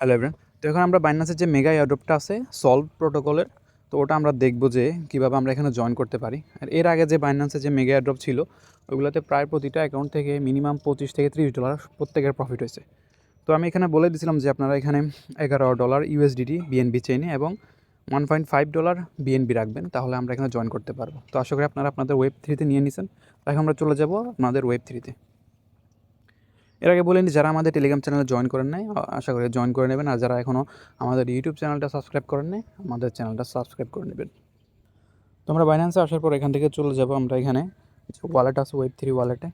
Hello everyone তো এখন আমরা বাইন্যান্সের যে মেগা এয়ারড্রপটা আছে সলভ প্রোটোকলের তো ওটা আমরা দেখব যে কীভাবে আমরা এখানে জয়েন করতে পারি। আর এর আগে যে বাইন্যান্সের যে মেগা এয়ারড্রপ ছিল ওইগুলোতে প্রায় প্রতিটা অ্যাকাউন্ট থেকে মিনিমাম পঁচিশ থেকে ত্রিশ ডলার প্রত্যেকের প্রফিট হয়েছে। তো আমি এখানে বলে দিয়েছিলাম যে আপনারা এখানে এগারো ডলার ইউএসডিটি বিএনবি চেইনে এবং one point five dollar BNB রাখবেন, তাহলে আমরা এখানে জয়েন করতে পারব। তো আশা করি আপনারা আপনাদের ওয়েব থ্রিতে নিয়ে নিছেন। তাই আমরা চলে যাব আপনাদের ওয়েব থ্রিতে এর আগে বলেনি, যারা আমাদের টেলিগ্রাম চ্যানেলে জয়েন করেন নাই আশা করি জয়েন করে নেবেন। আর যারা এখনও আমাদের ইউটিউব চ্যানেলটা সাবস্ক্রাইব করেন নাই, আমাদের চ্যানেলটা সাবস্ক্রাইব করে নেবেন। তো আমরা বাইন্যান্সে আসার পর এখান থেকে চলে যাব আমরা এখানে ওয়ালেট আছে ওয়েব থ্রি ওয়ালেটে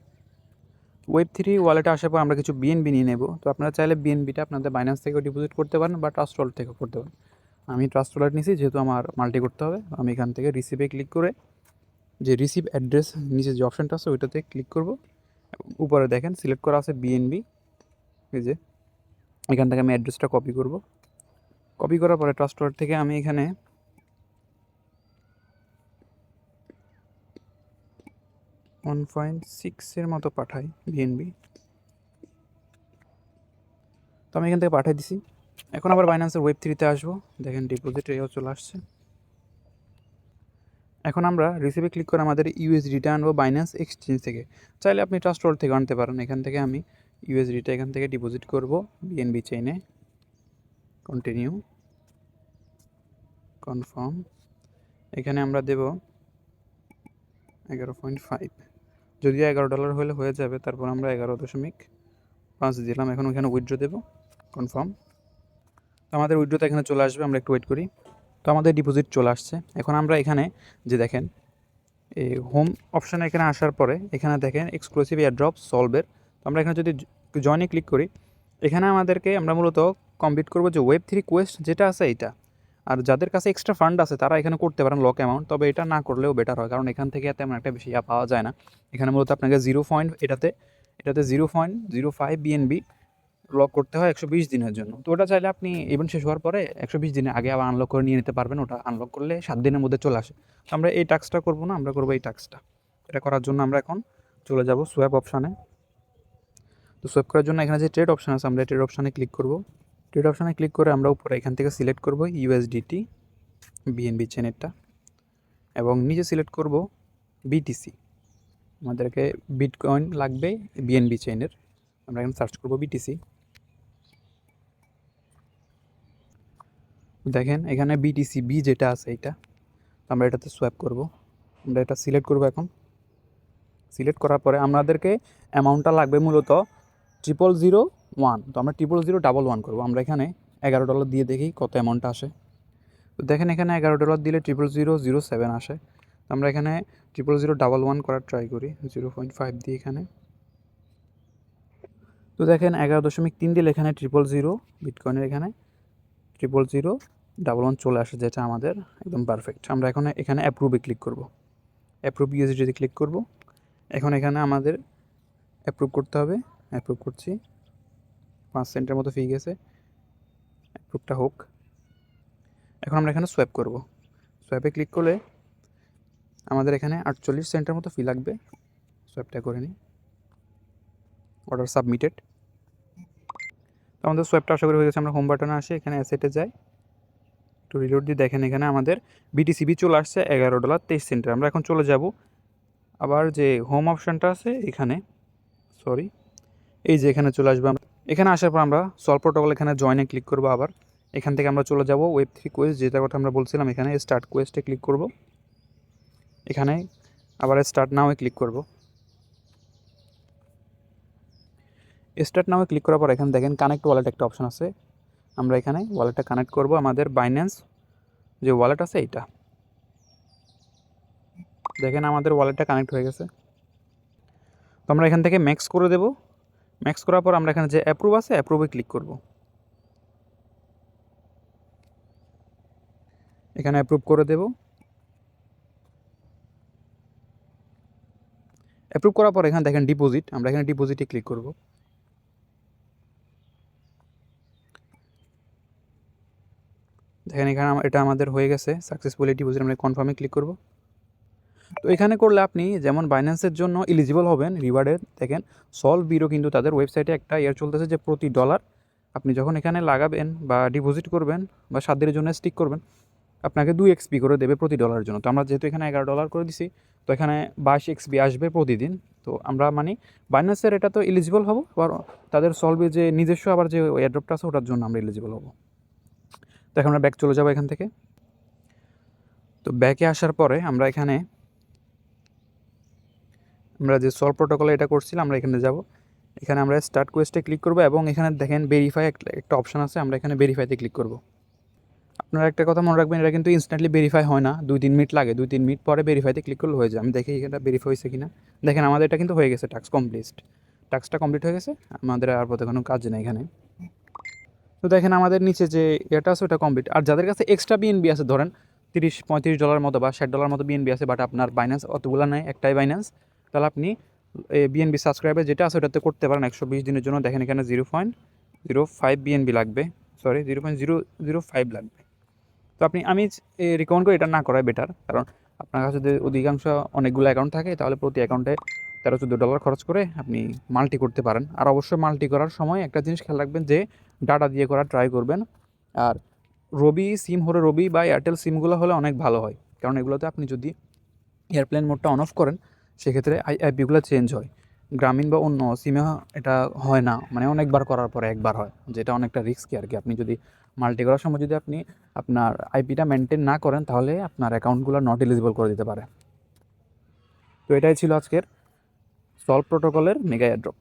ওয়েব থ্রি ওয়ালেটে আসার পর আমরা কিছু বিএনবি নিয়ে নেব। তো আপনারা চাইলে বিএনবিটা আপনাদের বাইন্যান্স থেকেও ডিপোজিট করতে পারেন বা ট্রাস্ট ওয়ালেট থেকেও করতে পারেন। আমি ট্রাস্ট ওয়ালেট নিছি, যেহেতু আমার মাল্টি করতে হবে আমি এখান থেকে রিসিভে ক্লিক করে যে রিসিভ অ্যাড্রেস নিচে যে অপশানটা আছে, ওইটাতে ক্লিক করব। উপরে দেখেন সিলেক্ট করা আছে বিএনবি এই যে। এখান থেকে আমি অ্যাড্রেসটা কপি করব। কপি করার পরে ট্রাস্ট ওয়ালেট থেকে আমি এখানে ওয়ান পয়েন্ট সিক্সের মতো পাঠাই বিএনবি তো আমি এখান থেকে পাঠিয়ে দিছি। এখন আবার বাইন্যান্সের ওয়েব থ্রিতে আসব। দেখেন ডিপোজিট এও চলে আসছে। এখন আমরা রিসিভে ক্লিক করে আমাদের ইউএসডিটা আনব বাইন্যান্স এক্সচেঞ্জ থেকে। চাইলে আপনি ট্রাস্ট ওয়ালেট থেকে আনতে পারেন। এখান থেকে আমি ইউএসডিটা এখান থেকে ডিপোজিট করব বিএনবি চেইনে কন্টিনিউ কনফার্ম এখানে আমরা দেব এগারো পয়েন্ট ফাইভ যদিও এগারো ডলার হলে হয়ে যাবে, তারপর আমরা এগারো দশমিক পাঁচ দিলাম। এখন ওখানে উইথড্র দেবো। কনফার্ম তো আমাদের উইথড্রোতে এখানে চলে আসবে, আমরা একটু ওয়েট করি। তো আমাদের ডিপোজিট চলে আসছে। এখন আমরা এখানে যে দেখেন, এই হোম অপশানে এখানে আসার পরে এখানে দেখেন এক্সক্লুসিভ এয়ারড্রপ সলভের তো আমরা এখানে যদি জয়েনে ক্লিক করি, এখানে আমাদেরকে আমরা মূলত কমপ্লিট করব যে ওয়েব থ্রি কোয়েস্ট যেটা আছে এইটা। আর যাদের কাছে এক্সট্রা ফান্ড আছে, তারা এখানে করতে পারেন লক অ্যামাউন্ট তবে এটা না করলেও বেটার হয়, কারণ এখান থেকে তেমন একটা বেশি ইয়া পাওয়া যায় না। এখানে মূলত আপনাকে জিরো পয়েন্ট এটাতে এটাতে zero point zero five BNB lock করতে হয় একশো বিশ দিনের জন্য। তো ওটা চাইলে আপনি ইভেন্ট শেষ হওয়ার পরে একশো বিশ দিনের আগে আবার আনলক করে নিয়ে নিতে পারবেন। ওটা আনলক করলে সাত দিনের মধ্যে চলে আসে। আমরা এই টাস্কটা করব না, আমরা করব এই টাস্কটা এটা করার জন্য আমরা এখন চলে যাব সোয়াপ অপশানে তো সোয়াপ করার জন্য এখানে যে ট্রেড অপশান আছে, আমরা ট্রেড অপশানে ক্লিক করব। ট্রেড অপশানে ক্লিক করে আমরা উপরে এখান থেকে সিলেক্ট করব ইউএসডিটি বিএনবি চেনেরটা এবং নিচে সিলেক্ট করব বিটিসি আমাদেরকে বিটকয়েন লাগবে বিএনবি চেইনের আমরা এখানে সার্চ করব বিটিসি দেখেন, এখানে বিটিসি বি যেটা আছে এটা আমরা এটাতে সোয়াপ করব। আমরা এটা সিলেক্ট করব এখন। সিলেক্ট করার পরে আমাদেরকে অ্যামাউন্টটা লাগবে মূলত ট্রিপল জিরো ওয়ান তো আমরা ট্রিপল জিরো ডাবল ওয়ান করব। আমরা এখানে এগারো ডলার দিয়ে দেখি কত অ্যামাউন্টটা আসে। তো দেখেন, এখানে এগারো ডলার দিলে ট্রিপল জিরো জিরো সেভেন আসে। তো আমরা এখানে ট্রিপল জিরো ডাবল ওয়ান করার ট্রাই করি জিরো পয়েন্ট ফাইভ দিয়ে এখানে। তো দেখেন, এগারো দশমিক তিন দিলে এখানে ট্রিপল জিরো বিটকয়েনের এখানে। ট্রিপল জিরো ডাবল ওয়ান চলে আসে, যেটা আমাদের একদম পারফেক্ট আমরা এখন এখানে অ্যাপ্রুভে ক্লিক করব। অ্যাপ্রুভ ইউএসডিতে ক্লিক করব। এখন এখানে আমাদের অ্যাপ্রুভ করতে হবে। অ্যাপ্রুভ করছি। পাঁচ সেন্টের মতো ফি গেছে। অ্যাপ্রুভটা হোক। এখন আমরা এখানে সোয়াপ করব। সোয়াপে ক্লিক করলে আমাদের এখানে আটচল্লিশ সেন্টের মতো ফি লাগবে। সোয়াপটা করে নিই। অর্ডার সাবমিটেড তো আমাদের সোয়াপটা আশা করি হয়ে গেছে, আমরা হোম বাটনে আসি, এখানে অ্যাসেটে যাই। একটু রিলোড দিয়ে দেখেন এখানে আমাদের বিটিসিবি চলে আসছে, এগারো ডলার তেইশ সেন্টের আমরা এখন চলে যাব আবার যে হোম অপশানটা আছে, এখানে সরি এই যে এখানে চলে আসবে আমরা। এখানে আসার পর আমরা সলভ প্রোটোকল এখানে জয়েনে ক্লিক করব আবার। এখান থেকে আমরা চলে যাব ওয়েব থ্রি কোয়েস্ট যেটা কথা আমরা বলছিলাম, এখানে স্টার্ট কোয়েস্টে ক্লিক করব। এখানে আবার স্টার্ট নাওয়ে ক্লিক করব। স্টার্ট নামে ক্লিক করার পর এখানে দেখেন কানেক্ট ওয়ালেট একটা অপশন আছে। আমরা এখানে ওয়ালেটটা কানেক্ট করব আমাদের বাইন্যান্স যে ওয়ালেট আছে এইটা। দেখেন আমাদের ওয়ালেটটা কানেক্ট হয়ে গেছে। তো আমরা এখান থেকে ম্যাক্স করে দেব। ম্যাক্স করার পর আমরা এখানে যে অ্যাপ্রুভ আছে অ্যাপ্রুভে ক্লিক করব। এখানে অ্যাপ্রুভ করে দেব। অ্যাপ্রুভ করার পর এখানে দেখেন ডিপোজিট আমরা এখানে ডিপোজিটে ক্লিক করব। দেখেন এখানে এটা আমাদের হয়ে গেছে। সাকসেসফুলি ডিপোজিট আমরা কনফার্মে ক্লিক করব। তো এখানে করলে আপনি যেমন বাইন্যান্সের জন্য এলিজিবল হবেন রিওয়ার্ডের দেখেন সলভ বিরো কিন্তু তাদের ওয়েবসাইটে একটা ইয়ার চলতেছে যে প্রতি ডলার আপনি যখন এখানে লাগাবেন বা ডিপোজিট করবেন বা সাত দিনের জন্য স্টিক করবেন, আপনাকে দুই এক্সপি করে দেবে প্রতি ডলারের জন্য। তো আমরা যেহেতু এখানে এগারো ডলার করে দিছি, তো এখানে বাইশ এক্সপি আসবে প্রতিদিন। তো আমরা মানে বাইন্যান্সের এটা তো এলিজিবল হব, আবার তাদের সলভে যে নিজস্ব আবার যে এয়ারড্রপটা আছে ওটার জন্য আমরা এলিজিবল হব। তো এখন আমরা ব্যাক চলে যাব এখান থেকে। তো ব্যাকে আসার পরে আমরা এখানে, আমরা যে সলভ প্রোটোকলে এটা করছিলাম, আমরা এখানে যাব। এখানে আমরা স্টার্ট কোয়েস্টে ক্লিক করব এবং এখানে দেখেন ভেরিফাই একটা অপশান আছে, আমরা এখানে ভেরিফাইতে ক্লিক করব। আপনারা একটা কথা মনে রাখবেন, এটা কিন্তু ইনস্ট্যান্টলি ভেরিফাই হয় না। দুই তিন মিনিট লাগে, দুই তিন মিনিট পরে ভেরিফাইতে ক্লিক করলে হয়ে যায়। আমি দেখি এটা ভেরিফাই হয়েছে কিনা। দেখেন, আমাদের এটা কিন্তু হয়ে গেছে টাস্ক কমপ্লিট টাস্কটা কমপ্লিট হয়ে গেছে, আমাদের আর কোনো কাজ নেই এখানে। তো দেখেন আমাদের নিচে যে এটা আছে, ওটা কমপ্লিট আর যাদের কাছে এক্সট্রা বিএনবি আছে, ধরেন তিরিশ, পঁয়ত্রিশ ডলার মতো বা ষাট ডলার মতো বিএনবি আছে বাট আপনার বাইন্যান্স অতগুলো নেই, একটাই বাইন্যান্স তাহলে আপনি বিএনবি সাবস্ক্রাইবার যেটা আছে, ওটাতে করতে পারেন একশো বিশ দিনের জন্য। দেখেন এখানে zero point zero five BNB লাগবে sorry zero point zero zero five লাগবে। তো আপনি, আমি রিকমেন্ড করি এটা না করাই বেটার কারণ আপনার কাছে যদি অধিকাংশ অনেকগুলো অ্যাকাউন্ট থাকে, তাহলে প্রতি অ্যাকাউন্টে তেরো, চোদ্দ ডলার খরচ করে আপনি মাল্টি করতে পারেন। আর অবশ্যই মাল্টি করার সময় একটা জিনিস খেয়াল রাখবেন যে ডাটা দিয়ে করা ট্রাই করবেন। আর রবি সিম হলে রবি বা এয়ারটেল সিমগুলো হলে অনেক ভালো হয়। কারণ এগুলোতে আপনি যদি এয়ারপ্লেন মোডটা অন অফ করেন, সেক্ষেত্রে আই আইপিগুলো চেঞ্জ হয়। গ্রামীণ বা অন্য সিমে এটা হয় না। মানে অনেকবার করার পরে একবার হয়। যেটা অনেকটা রিস্কি আর কি। আপনি যদি মাল্টি করার সময় যদি আপনি আপনার আইপিটা মেনটেন না করেন, তাহলে আপনার অ্যাকাউন্টগুলো নট এলিজিবল করে দিতে পারে। তো এটাই ছিল আজকের সলভ প্রোটোকলের মেগা এয়ারড্রপ